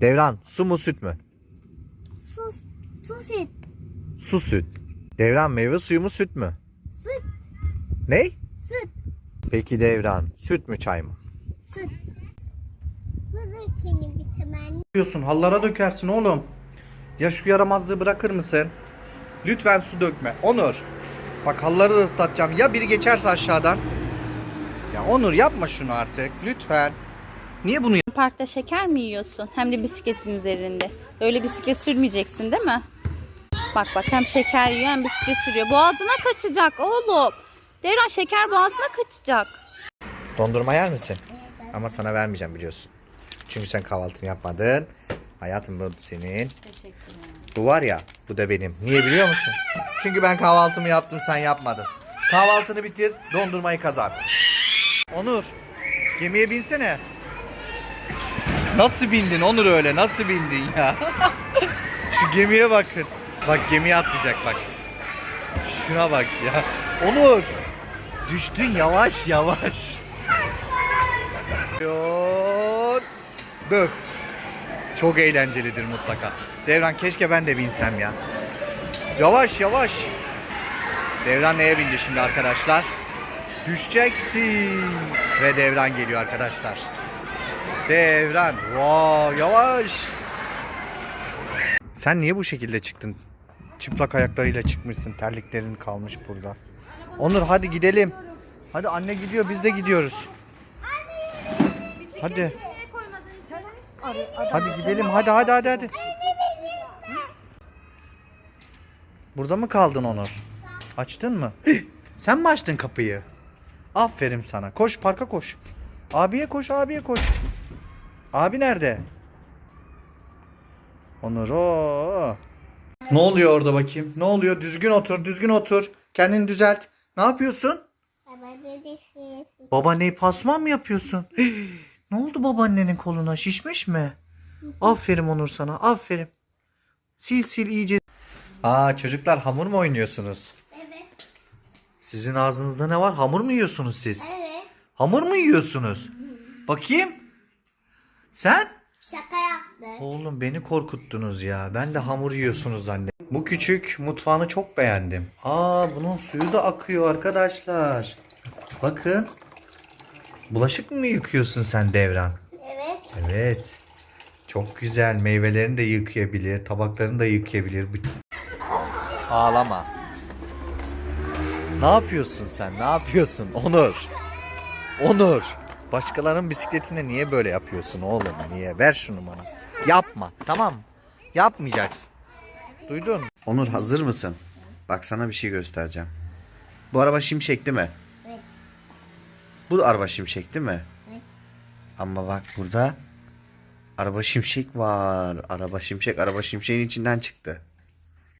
Devran su mu süt mü? Sus. Sus süt. Su süt. Devran meyve suyu mu süt mü? Süt. Ne? Süt. Peki Devran süt mü çay mı? Süt. Bu da senin bir hemen. yapıyorsun? Hallara dökersin oğlum. Ya şu yaramazlığı bırakır mısın? Lütfen su dökme. Onur. Bak halları da ıslatacağım. Ya biri geçerse aşağıdan. Ya Onur yapma şunu artık. Lütfen. Niye bunu Parkta şeker mi yiyorsun? Hem de bisikletin üzerinde. Öyle bisiklet sürmeyeceksin değil mi? Bak bak hem şeker yiyor hem bisiklet sürüyor. Boğazına kaçacak oğlum. Devran şeker boğazına kaçacak. Dondurma yer misin? Ama sana vermeyeceğim biliyorsun. Çünkü sen kahvaltını yapmadın. Hayatım bu senin. Bu var ya bu da benim. Niye biliyor musun? Çünkü ben kahvaltımı yaptım sen yapmadın. Kahvaltını bitir dondurmayı kazan. Onur. Gemiye binsene. Nasıl bindin Onur öyle? Nasıl bindin ya? Şu gemiye bakın. Bak gemiye atlayacak bak. Şuna bak ya. Onur. Düştün yavaş yavaş. Böf. Çok eğlencelidir mutlaka. Devran keşke ben de binsem ya. Yavaş yavaş. Devran neye bindi şimdi arkadaşlar? Düşeceksin. Ve devran geliyor arkadaşlar. Devran. Wow, yavaş. Sen niye bu şekilde çıktın? Çıplak ayaklarıyla çıkmışsın. Terliklerin kalmış burada. Onur hadi gidelim. Hadi anne gidiyor biz de gidiyoruz. Hadi. Hadi gidelim hadi hadi hadi hadi. Burada mı kaldın Onur? Açtın mı? Sen mi açtın kapıyı? Aferin sana. Koş parka koş. Abiye koş abiye koş. Abi nerede? Onur o. Ne oluyor orada bakayım? Ne oluyor? Düzgün otur, düzgün otur. Kendini düzelt. Ne yapıyorsun? Babaanneyi pasman mı yapıyorsun? Hii, ne oldu babaannenin koluna? Şişmiş mi? Aferin Onur sana. Aferin. Sil sil iyice. Aa çocuklar hamur mu oynuyorsunuz? Evet. Sizin ağzınızda ne var? Hamur mu yiyorsunuz siz? Evet. Hamur mu yiyorsunuz? Bakayım. Sen? Şaka yaptı. Oğlum beni korkuttunuz ya. Ben de hamur yiyorsunuz anne. Bu küçük mutfağını çok beğendim. Aa bunun suyu da akıyor arkadaşlar. Bakın. Bulaşık mı yıkıyorsun sen Devran? Evet. Evet. Çok güzel. Meyvelerini de yıkayabilir. Tabaklarını da yıkayabilir. Ağlama. Ne yapıyorsun sen? Ne yapıyorsun? Onur. Onur. Başkalarının bisikletine niye böyle yapıyorsun oğlum? Niye? Ver şunu bana. Yapma. Tamam mı? Yapmayacaksın. Duydun? Onur hazır mısın? Bak sana bir şey göstereceğim. Bu araba şimşek değil mi? Evet. Bu araba şimşek değil mi? Evet. Ama bak burada araba şimşek var. Araba şimşek araba şimşeğin içinden çıktı.